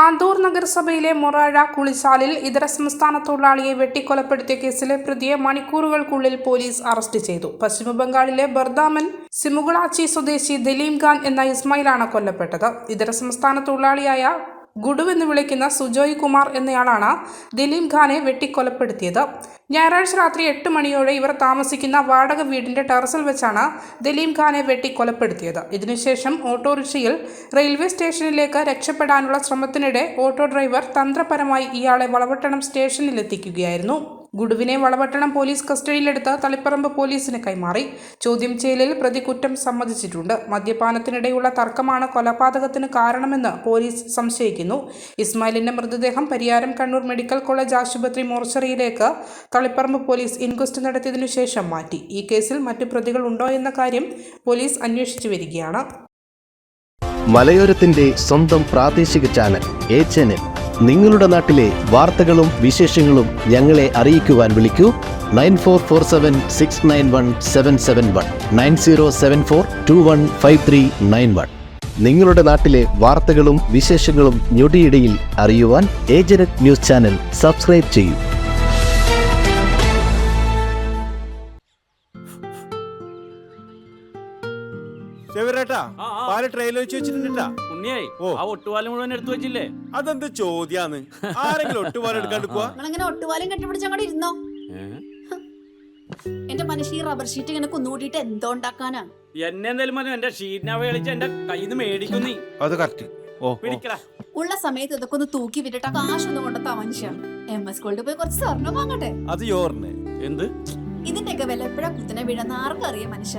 ആന്തൂർ നഗരസഭയിലെ മൊറാഴ കുളിച്ചാലിൽ ഇതര സംസ്ഥാന തൊഴിലാളിയെ വെട്ടിക്കൊലപ്പെടുത്തിയ കേസിലെ പ്രതിയെ മണിക്കൂറുകൾക്കുള്ളിൽ പോലീസ് അറസ്റ്റ് ചെയ്തു. പശ്ചിമബംഗാളിലെ ബർദാമൻ സിമുഗുളാച്ചി സ്വദേശി ദലീം ഖാൻ എന്ന ഇസ്മായിലാണ് കൊല്ലപ്പെട്ടത്. ഇതര സംസ്ഥാന തൊഴിലാളിയായ ഗുഡു എന്ന് വിളിക്കുന്ന സുജോയ് കുമാർ എന്നയാളാണ് ദിലീം ഖാനെ വെട്ടിക്കൊലപ്പെടുത്തിയത്. ഞായറാഴ്ച രാത്രി എട്ട് മണിയോടെ ഇവർ താമസിക്കുന്ന വാടക വീടിന്റെ ടെറസിൽ വെച്ചാണ് ദലീം ഖാനെ വെട്ടി കൊലപ്പെടുത്തിയത് ഇതിനുശേഷം ഓട്ടോറിക്ഷയിൽ റെയിൽവേ സ്റ്റേഷനിലേക്ക് രക്ഷപ്പെടാനുള്ള ശ്രമത്തിനിടെ ഓട്ടോ ഡ്രൈവർ തന്ത്രപരമായി ഇയാളെ വളവട്ടണം സ്റ്റേഷനിലെത്തിക്കുകയായിരുന്നു. ഗുഡുവിനെ വളവട്ടണം പോലീസ് കസ്റ്റഡിയിലെടുത്ത് തളിപ്പറമ്പ് പോലീസിന് കൈമാറി. ചോദ്യം ചെയ്യലിൽ പ്രതി കുറ്റം സമ്മതിച്ചിട്ടുണ്ട്. മദ്യപാനത്തിനിടെയുള്ള തർക്കമാണ് കൊലപാതകത്തിന് കാരണമെന്ന് പോലീസ് സംശയിക്കുന്നു. ഇസ്മായിലിന്റെ മൃതദേഹം പരിയാരം കണ്ണൂർ മെഡിക്കൽ കോളേജ് ആശുപത്രി മോർച്ചറിയിലേക്ക് തളിപ്പറമ്പ് പോലീസ് ഇൻക്വസ്റ്റ് നടത്തിയതിനു ശേഷം മാറ്റി. ഈ കേസിൽ മറ്റു പ്രതികൾ ഉണ്ടോ എന്ന കാര്യം പോലീസ് അന്വേഷിച്ചു വരികയാണ്. മലയോരത്തിന്റെ സ്വന്തം പ്രാദേശിക ചാനൽ എ ചാനൽ. നിങ്ങളുടെ നാട്ടിലെ വാർത്തകളും വിശേഷങ്ങളും ഞങ്ങളെ അറിയിക്കുവാൻ വിളിക്കൂ. Nine four four seven six nine one seven seven one. Nine zero seven four two one five three nine one. നിങ്ങളുടെ നാട്ടിലെ വാർത്തകളും വിശേഷങ്ങളും ഞൊടിയിടയിൽ അറിയുവാൻ ഏജനറ്റ് ന്യൂസ് ചാനൽ സബ്സ്ക്രൈബ് ചെയ്യൂ. ചെവിരേട്ടാ ആ, ആ. പാൽ ട്രെയിനിൽ വെച്ച് വെച്ചിട്ടുണ്ടാ ഉണ്ണിയായി ഓ. ആ ഒട്ടുപാലം മുഴുവൻ എടുത്തു വെച്ചില്ലേ? അതെന്ത് ചോദ്യാന്ന്? ആരെങ്കിലും ഒട്ടുപാലം എടുക്കാണ്ട് പോവാ? നിങ്ങളിങ്ങനെ ഒട്ടുപാലും കെട്ടിപ്പിടിച്ച് അങ്ങോട്ട് ഇരുന്നോ? എന്റെ മനുഷ്യ ഈ റബ്ബർ ഷീറ്റ് ഇങ്ങനെ കുന്നുകൂട്ടിയിട്ട് എന്തോ ഉണ്ടാക്കാനാ? എന്നെ എന്തായാലും മതി എന്റെ ഷീറ്റിനെ കളിച്ച് എന്റെ കയ്യിൽ നിന്ന് മേടിക്കും നീ. അത് കറക്റ്റ് ഓ ഓ. പിടിക്കടാ. ഉള്ള സമയത്ത് ഇതൊക്കെ ഒന്ന് തൂക്കി വിട്ടിട്ട് കാശൊന്നും കൊണ്ടെത്താ മനുഷ്യ. എം എസ് സ്കൂളിൽ പോയി കുറച്ച് സ്വർണം വാങ്ങട്ടെ? അത് യോറിന്. എന്ത്? ഇതിന്റെയൊക്കെ വില എപ്പോഴാ കുത്തിനെ വീഴുന്ന ആർക്കും അറിയാം മനുഷ്യ.